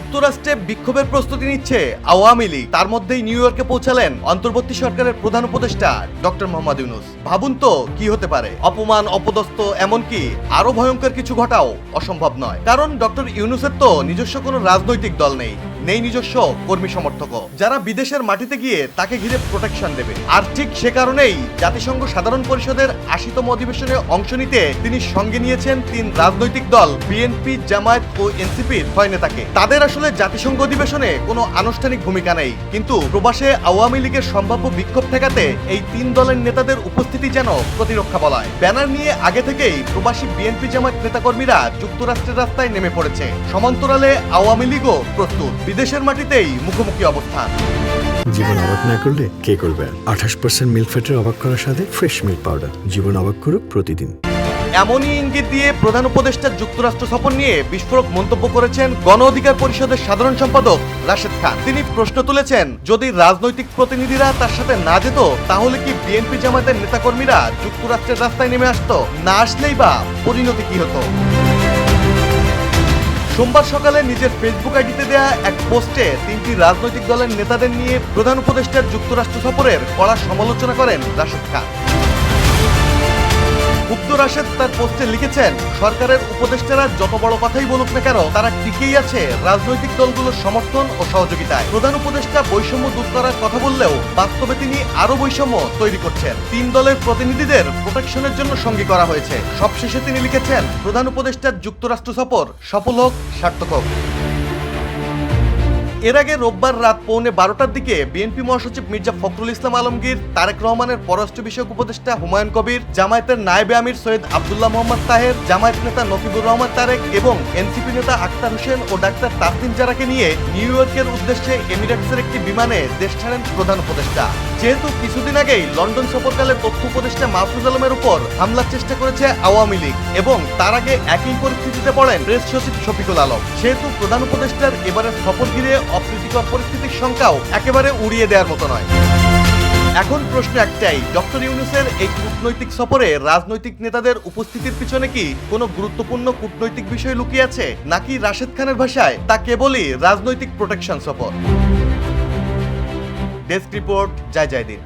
যুক্তরাষ্ট্রে বিক্ষোভের প্রস্তুতি নিচ্ছে আওয়ামী লীগ। তার মধ্যেই নিউ ইয়র্কে পৌঁছালেন অন্তর্বর্তী সরকারের প্রধান উপদেষ্টা ডক্টর মোহাম্মদ ইউনুস। ভাবুন তো কি হতে পারে? অপমান, অপদস্থ, এমনকি আরও ভয়ঙ্কর কিছু ঘটাও অসম্ভব নয়। কারণ ডক্টর ইউনুসের তো নিজস্ব কোনো রাজনৈতিক দল নেই। নেই নিজস্ব কর্মী সমর্থকও। যারা বিদেশের মাটিতে গিয়ে তাকে ঘিরে প্রোটেকশন দেবে। আর ঠিক সে কারণেই জাতিসংঘ সাধারণ পরিষদের আশিতম অধিবেশনে অংশ নিতে তিনি সঙ্গে নিয়েছেন তিন রাজনৈতিক দল বিএনপি জামায়াত ও এনসিপির ছয় নেতাকে। তাদের আসলে জাতিসংঘ অধিবেশনে কোনো আনুষ্ঠানিক ভূমিকা নেই। কিন্তু প্রবাসে আওয়ামী লীগের সম্ভাব্য বিক্ষোভ ঠেকাতে এই তিন দলের নেতাদের উপস্থিতি যেন প্রতিরক্ষা বলায়। ব্যানার নিয়ে আগে থেকেই প্রবাসী বিএনপি জামায়াত নেতাকর্মীরা যুক্তরাষ্ট্রের রাস্তায় নেমে পড়েছে। সমান্তরালে আওয়ামী লীগও প্রস্তুত। বিদেশের মাটিতেই মুখোমুখি অবস্থান। জীবন অবাক না করলে কে করবে আঠাশ পার্সেন্ট মিল্ক ফ্যাটের অবাক করার সাথে ফ্রেশ মিল্ক পাউডার জীবন অবাক করুক প্রতিদিন। এমনই ইঙ্গিত দিয়ে প্রধান উপদেষ্টা যুক্তরাষ্ট্র সফর নিয়ে বিস্ফোরক মন্তব্য করেছেন গণ অধিকার পরিষদের সাধারণ সম্পাদক রাশেদ খান। তিনি প্রশ্ন তুলেছেন যদি রাজনৈতিক প্রতিনিধিরা তার সাথে না যেত তাহলে কি বিএনপি জামাতের নেতাকর্মীরা যুক্তরাষ্ট্রের রাস্তায় নেমে আসতো? না আসলেই বা পরিণতি কি হতো? সোমবার সকালে নিজের ফেসবুক আইডিতে দেয়া এক পোস্টে তিনটি রাজনৈতিক দলের নেতাদের নিয়ে প্রধান উপদেষ্টার যুক্তরাষ্ট্র সফরের কড়া সমালোচনা করেন রাশেদ খান। উক্ত রাশেদ তার পোস্টে লিখেছেন, সরকারের উপদেষ্টারা যত বড় কথাই বলুক না কেন, তারা টিকেই আছে রাজনৈতিক দলগুলোর সমর্থন ও সহযোগিতায়। প্রধান উপদেষ্টা বৈষম্য দূর করার কথা বললেও বাস্তবে তিনি আরও বৈষম্য তৈরি করছেন। তিন দলের প্রতিনিধিদের প্রোটেকশনের জন্য সঙ্গী করা হয়েছে। সবশেষে তিনি লিখেছেন, প্রধান উপদেষ্টার যুক্তরাষ্ট্র সফর সফল হোক, সার্থক হোক। এর আগে রোববার রাত পৌনে বারোটার দিকে বিএনপি মহাসচিব মির্জা ফখরুল ইসলাম আলমগীর, তারেক রহমানের পররাষ্ট্র বিষয়ক উপদেষ্টা হুমায়ুন কবির, জামায়াতের নায়েবে আমির সৈয়দ আবদুল্লাহ মোহাম্মদ তাহের, জামায়াত নেতা নকিবুর রহমান তারেক এবং এনসিপি নেতা আক্তার হোসেন ও ডাক্তার তাসলিম জারাকে নিয়ে নিউ ইয়র্কের উদ্দেশ্যে এমিরেটসের একটি বিমানে দেশ ছাড়েন প্রধান উপদেষ্টা। যেহেতু কিছুদিন আগেই লন্ডন সফরকালে তথ্য উপদেষ্টা মাহফুজ আলমের উপর হামলার চেষ্টা করেছে আওয়ামী লীগ এবং তার আগে একই পরিস্থিতিতে পড়েন প্রেস সচিব শফিকুল আলম। সেহেতু প্রধান উপদেষ্টার এবারের সফর ঘিরে অপ্রীতিকর পরিস্থিতির সংখ্যাও একেবারে উড়িয়ে দেওয়ার মতো নয়। এখন প্রশ্ন একটাই, ডক্টর ইউনুসের এই কূটনৈতিক সফরে রাজনৈতিক নেতাদের উপস্থিতির পিছনে কি কোনো গুরুত্বপূর্ণ কূটনৈতিক বিষয় লুকিয়ে আছে? নাকি রাশেদ খানের ভাষায় তা কেবলই রাজনৈতিক প্রোটেকশন সফর? ডেস্ক রিপোর্ট, জয় জয় দিন